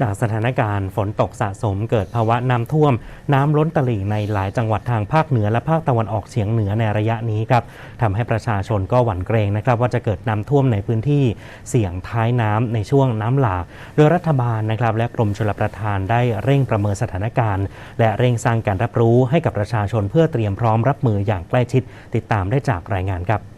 จากสถานการณ์ฝนตกสะสมเกิดภาวะน้ำท่วม น้ำล้นตลิ่งในหลายจังหวัดทางภาคเหนือและภาคตะวันออกเฉียงเหนือในระยะนี้ครับทำให้ประชาชนก็หวั่นเกรงนะครับ ว่าจะเกิดน้ำท่วมในพื้นที่เสี่ยงท้ายน้ำในช่วงน้ำหลากโดยรัฐบาลนะครับ และกรมชลประทานได้เร่งประเมินสถานการณ์ และเร่งสร้างการรับรู้ให้กับประชาชนเพื่อเตรียมพร้อมรับมืออย่างใกล้ชิด ติดตามได้จากรายงานครับ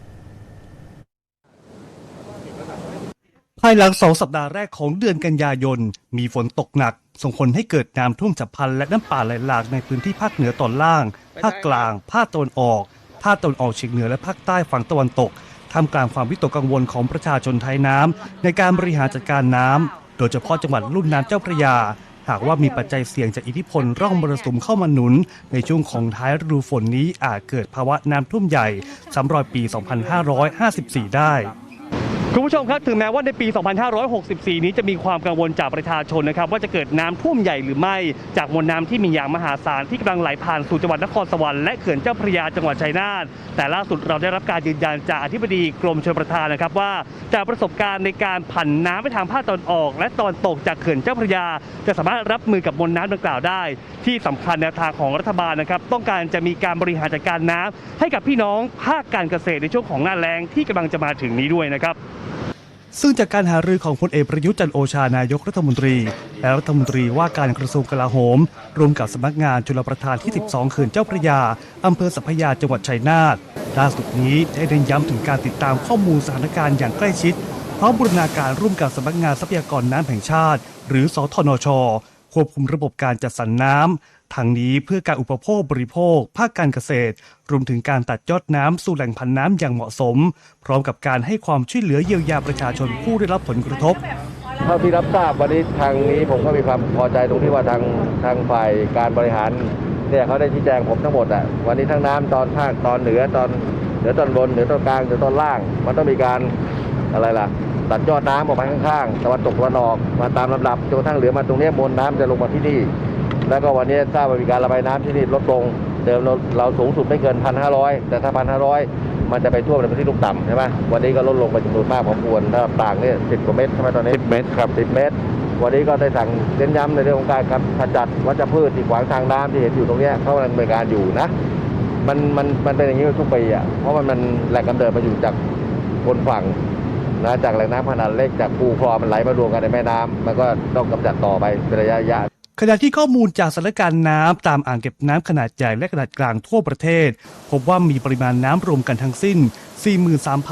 ภายหลังสองสัปดาห์แรกของเดือนกันยายน มีฝนตกหนัก ส่งผลให้เกิดน้ำท่วมฉับพลันและน้ำป่าไหลหลากในพื้นที่ภาคเหนือตอนล่าง ภาคกลาง ภาคตะวันออก ภาคตะวันออกเฉียงเหนือและภาคใต้ฝั่งตะวันตกท่ามกลางความวิตกกังวลของประชาชนไทยน้ำในการบริหารจัดการน้ำโดยเฉพาะจังหวัดลุ่มน้ำเจ้าพระยา หากว่ามีปัจจัยเสี่ยงจากอิทธิพลร่องมรสุมเข้ามาหนุน ในช่วงของท้ายฤดูฝนนี้อาจเกิดภาวะน้ำท่วมใหญ่ซ้ำรอยปี 2554 ได้ คุณผู้ชมครับถึงแม้ว่าในปี 2564 นี้จะมีความกังวลจากประชาชนนะครับว่าจะเกิดน้ำท่วมใหญ่หรือไม่จากมวลน้ำที่มีอย่างมหาศาลที่กำลังไหลผ่านสู่จังหวัดนครสวรรค์และเขื่อนเจ้าพระยาจังหวัดชัยนาทแต่ล่าสุดเราได้รับการยืนยันจากอธิบดีกรมชลประทานนะครับว่าจากประสบการณ์ในการผันน้ำไปทางภาคตะวันออก และตอนตกจากเขื่อนเจ้าพระยา จะสามารถรับมือกับมวลน้ำดังกล่าวได้ ที่สำคัญแนวทางของรัฐบาลนะครับต้องการจะมีการบริหารจัดการน้ำให้กับพี่น้องภาคการเกษตรในช่วงของหน้าแล้งที่กำลังจะมาถึงนี้ด้วยนะครับ ซึ่งจากการหารือของพลเอกประยุทธ์จันโอชานายกรัฐมนตรี และรัฐมนตรีว่าการกระทรวงกลาโหมรวมกับสำนักงานจุลประทานที่ 12 เขื่อนเจ้าพระยา อำเภอสัพพยาจังหวัดชัยนาทล่าสุดนี้ได้เน้นย้ำถึงการติดตามข้อมูลสถานการณ์อย่างใกล้ชิดพร้อมบูรณาการร่วมกับสำนักงานทรัพยากรน้ำแห่งชาติ หรือสทนช ควบคุมระบบการจัดสรรน้ำทางนี้เพื่อการอุปโภคบริโภค ภาคการเกษตร รวมถึงการตัดยอดน้ำสู่แหล่งพันน้ำอย่างเหมาะสม พร้อมกับการให้ความช่วยเหลือเยียวยาประชาชนผู้ได้รับผลกระทบเท่าที่รับทราบวันนี้ทางนี้ผมก็มีความพอใจตรงที่ว่าทางทางฝ่ายการบริหารเนี่ยเขาได้ชี้แจงผมทั้งหมดอะวันนี้ทั้งน้ำตอนภาคตอนเหนือตอนเหนือตอนบนเหนือตอนกลางเหนือตอนล่าง มันต้องมีการอะไรล่ะ ตัดยอดน้ำออกไปข้างๆตะวันตกตะวันออกมาตามลำดับจนกระทั่งเหลือมาตรงเนี้ยมวลน้ำจะลงมาที่นี่ แล้วก็วันนี้ทราบว่ามีการระบายน้ำที่นี่ลดลงเดิมเราเราสูงสุดไม่เกินพันห้าร้อยแต่ถ้าพันห้าร้อยมันจะไปท่วมในพื้นที่ลุ่มต่ำใช่ไหมวันนี้ก็ลดลงไปจำนวนมากพอควรถ้าต่างเนี่ยสิบกว่าเมตรใช่ไหมตอนนี้สิบเมตรครับสิบเมตร วันนี้ก็ได้สั่งเน้นย้ำในเรื่องของการครับขจัดวัชพืชที่ขวางทางน้ำที่เห็นอยู่ตรงเนี้ยเขากำลังดำเนินการอยู่นะ มันมันมันเป็นอย่างนี้ทุกปีอะเพราะมันมันแหล่งกำเนิดมาอยู่จากบนฝั่ง นะจากแหล่งน้ำขนาดเล็กจากคูคลองมันไหลมารวมกันในแม่น้ำมันก็ต้องกำจัดต่อไปเป็นระยะยะขณะที่ข้อมูลจากสถานการณ์น้ำตามอ่างเก็บน้ำขนาดใหญ่และขนาดกลางทั่วประเทศ พบว่ามีปริมาณน้ำรวมกันทั้งสิ้น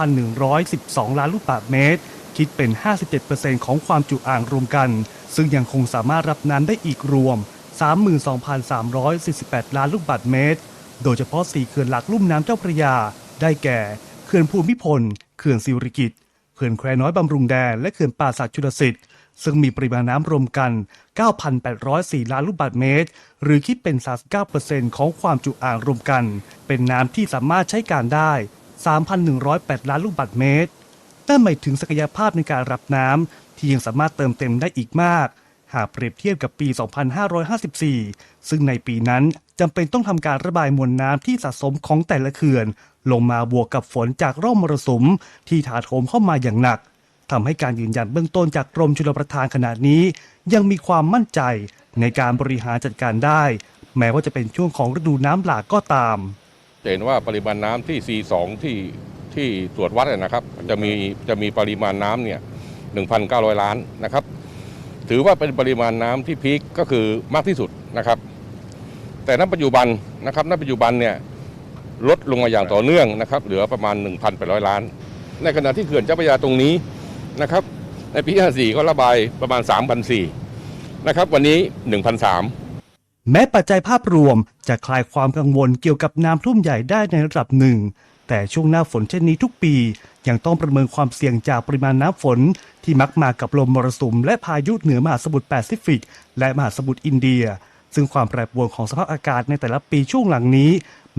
43,112 ล้านลูกบาศก์เมตร คิดเป็น 57%ของความจุอ่างรวมกัน ซึ่งยังคงสามารถรับน้ำได้อีกรวม 32,348 ล้านลูกบาศก์เมตร โดยเฉพาะ4เขื่อนหลักลุ่มน้ำเจ้าพระยา ได้แก่ เขื่อนภูมิพล เขื่อนสิริกิติ์ เขื่อนแควน้อยบำรุงแดนและเขื่อนป่าสักชุลสิทธิ์ซึ่งมีปริมาณน้ำรวมกัน 9,804 ล้านลูกบาศก์เมตร หรือคิดเป็น 39%ของความจุอ่างรวมกัน เป็นน้ำที่สามารถใช้การได้ 3,108 ล้านลูกบาศก์เมตรนั่นหมายถึงศักยภาพในการรับน้ำที่ยังสามารถเติมเต็มได้อีกมาก หากเปรียบเทียบกับปี 2554 ซึ่งในปีนั้นจำเป็นต้องทำการระบายมวลน้ำที่สะสมของแต่ละเขื่อน ลงมาบวกกับฝนจากร่องมรสุมที่ถาโถมเข้ามาอย่างหนักทำให้การยืนยันเบื้องต้นจากกรมชลประทานขณะนี้ ยังมีความมั่นใจในการบริหารจัดการได้ แม้ว่าจะเป็นช่วงของฤดูน้ำหลากก็ตามเห็นว่าปริมาณน้ำที่ C2 ที่ที่ตรวจวัดนะครับ จะมีจะมีปริมาณน้ำเนี่ย1,900 ล้านนะครับ ถือว่าเป็นปริมาณน้ำที่พีคก็คือมากที่สุดนะครับ แต่ณปัจจุบันนะครับณปัจจุบันเนี่ยลดลงมาอย่างต่อเนื่องนะครับ เหลือประมาณ 1,800 ล้าน ในขณะที่เขื่อนเจ้าพระยาตรงนี้นะครับ ในปี 54 ก็ระบายประมาณ3,400นะครับ วันนี้1,300แม้ปัจจัยภาพรวมจะคลายความกังวลเกี่ยวกับน้ำท่วมใหญ่ได้ในระดับหนึ่ง แต่ช่วงหน้าฝนเช่นนี้ทุกปี ยังต้องประเมินความเสี่ยงจากปริมาณน้ำฝน ที่มักมากับลมมรสุม และพายุเหนือมหาสมุทรแปซิฟิก และมหาสมุทรอินเดีย ซึ่งความแปรปรวนของสภาพอากาศในแต่ละปีช่วงหลังนี้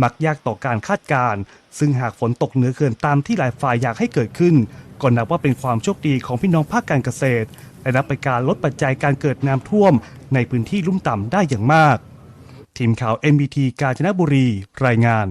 มักยากต่อการคาดการณ์ซึ่งหากฝนตกเหนือเขื่อนตามที่หลายฝ่ายอยากให้เกิดขึ้นก็นับว่าเป็นความโชคดีของพี่น้องภาคการเกษตร และนับเป็นการลดปัจจัยการเกิดน้ำท่วม ในพื้นที่ลุ่มต่ำได้อย่างมาก ทีมข่าว NBT กาญจนบุรี รายงาน